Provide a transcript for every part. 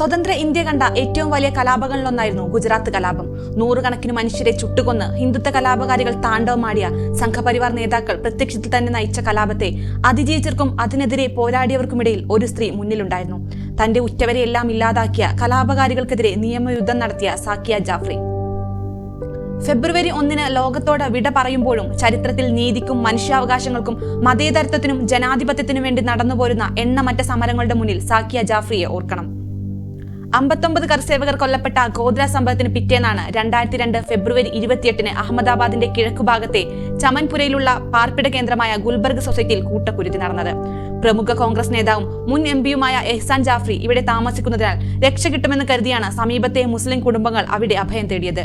സ്വതന്ത്ര ഇന്ത്യ കണ്ട ഏറ്റവും വലിയ കലാപങ്ങളിലൊന്നായിരുന്നു ഗുജറാത്ത് കലാപം. നൂറുകണക്കിന് മനുഷ്യരെ ചുട്ടുകൊന്ന് ഹിന്ദുത്വ കലാപകാരികൾ താണ്ഡവമാടിയ സംഘപരിവാർ നേതാക്കൾ പ്രത്യക്ഷത്തിൽ തന്നെ നയിച്ച കലാപത്തെ അതിജീവിച്ചവർക്കും അതിനെതിരെ പോരാടിയവർക്കുമിടയിൽ ഒരു സ്ത്രീ മുന്നിലുണ്ടായിരുന്നു. തന്റെ ഉറ്റവരെയെല്ലാം ഇല്ലാതാക്കിയ കലാപകാരികൾക്കെതിരെ നിയമയുദ്ധം നടത്തിയ സാക്കിയ ജാഫ്രി. ഫെബ്രുവരി ഒന്നിന് ലോകത്തോട് വിട പറയുമ്പോഴും ചരിത്രത്തിൽ നീതിക്കും മനുഷ്യാവകാശങ്ങൾക്കും മതേതരത്വത്തിനും ജനാധിപത്യത്തിനും വേണ്ടി നടന്നുപോരുന്ന എണ്ണമറ്റ സമരങ്ങളുടെ മുന്നിൽ സാക്കിയ ജാഫ്രിയെ ഓർക്കണം. അമ്പത്തൊമ്പത് കർസേവകർ കൊല്ലപ്പെട്ട ഗോദ്ര സംഭവത്തിന് പിറ്റേന്നാണ് രണ്ടായിരത്തി രണ്ട് ഫെബ്രുവരി ഇരുപത്തിയെട്ടിന് അഹമ്മദാബാദിന്റെ കിഴക്കുഭാഗത്തെ ചമൻപുരയിലുള്ള പാർപ്പിട കേന്ദ്രമായ ഗുൽബർഗ് സൊസൈറ്റിയിൽ കൂട്ടക്കുരുതി നടന്നത്. പ്രമുഖ കോൺഗ്രസ് നേതാവും മുൻ എം പിയുമായ എഹ്സാൻ ജാഫ്രി ഇവിടെ താമസിക്കുന്നതിനാൽ രക്ഷ കിട്ടുമെന്ന് കരുതിയാണ് സമീപത്തെ മുസ്ലിം കുടുംബങ്ങൾ അവിടെ അഭയം തേടിയത്.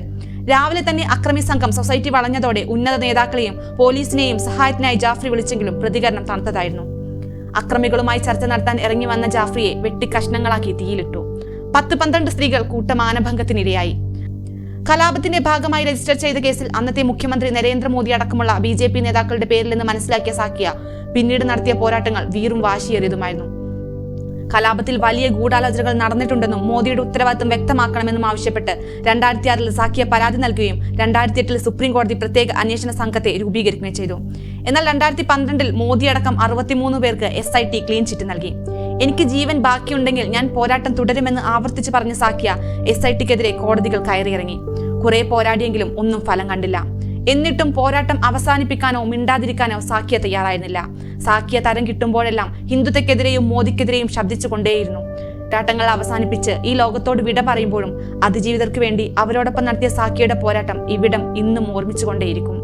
രാവിലെ തന്നെ അക്രമി സംഘം സൊസൈറ്റി വളഞ്ഞതോടെ ഉന്നത നേതാക്കളെയും പോലീസിനെയും സഹായത്തിനായി ജാഫ്രി വിളിച്ചെങ്കിലും പ്രതികരണം തണുത്തതായിരുന്നു. അക്രമികളുമായി ചർച്ച നടത്താൻ ഇറങ്ങി വന്ന ജാഫ്രിയെ വെട്ടിക്കഷ്ണങ്ങളാക്കി തീയിലിട്ടു. പത്ത് പന്ത്രണ്ട് സ്ത്രീകൾ കൂട്ടമാനഭംഗത്തിനിരയായി. കലാപത്തിന്റെ ഭാഗമായി രജിസ്റ്റർ ചെയ്ത കേസിൽ അന്നത്തെ മുഖ്യമന്ത്രി നരേന്ദ്രമോദി അടക്കമുള്ള ബി ജെ പി നേതാക്കളുടെ പേരിൽ നിന്ന് മനസ്സിലാക്കിയ സാക്കിയ പിന്നീട് നടത്തിയ പോരാട്ടങ്ങൾ വീറും വാശിയേറിയതുമായിരുന്നു. കലാപത്തിൽ വലിയ ഗൂഢാലോചനകൾ നടന്നിട്ടുണ്ടെന്നും മോദിയുടെ ഉത്തരവാദിത്തം വ്യക്തമാക്കണമെന്നും ആവശ്യപ്പെട്ട് രണ്ടായിരത്തി ആറിൽ സാക്കിയ പരാതി നൽകുകയും രണ്ടായിരത്തി എട്ടിൽ സുപ്രീം കോടതി പ്രത്യേക അന്വേഷണ സംഘത്തെ രൂപീകരിക്കുകയും ചെയ്തു. എന്നാൽ രണ്ടായിരത്തി പന്ത്രണ്ടിൽ മോദി അടക്കം അറുപത്തിമൂന്ന് പേർക്ക് S I T clean chit നൽകി. എനിക്ക് ജീവൻ ബാക്കിയുണ്ടെങ്കിൽ ഞാൻ പോരാട്ടം തുടരുമെന്ന് ആവർത്തിച്ച് പറഞ്ഞ സാക്കിയ എസ് ഐ ടിക്കെതിരെ കോടതികൾ കയറിയിറങ്ങി. കുറെ പോരാടിയെങ്കിലും ഒന്നും ഫലം കണ്ടില്ല. എന്നിട്ടും പോരാട്ടം അവസാനിപ്പിക്കാനോ മിണ്ടാതിരിക്കാനോ സാക്കിയ തയ്യാറായിരുന്നില്ല. സാക്കിയ തരം കിട്ടുമ്പോഴെല്ലാം ഹിന്ദുത്വക്കെതിരെയും മോദിക്കെതിരെയും ശബ്ദിച്ചു കൊണ്ടേയിരുന്നു. പോരാട്ടങ്ങൾ അവസാനിപ്പിച്ച് ഈ ലോകത്തോട് വിട പറയുമ്പോഴും അതിജീവിതർക്ക് വേണ്ടി അവരോടൊപ്പം നടത്തിയ സാക്കിയുടെ പോരാട്ടം ഇവിടം ഇന്നും ഓർമ്മിച്ചുകൊണ്ടേയിരിക്കും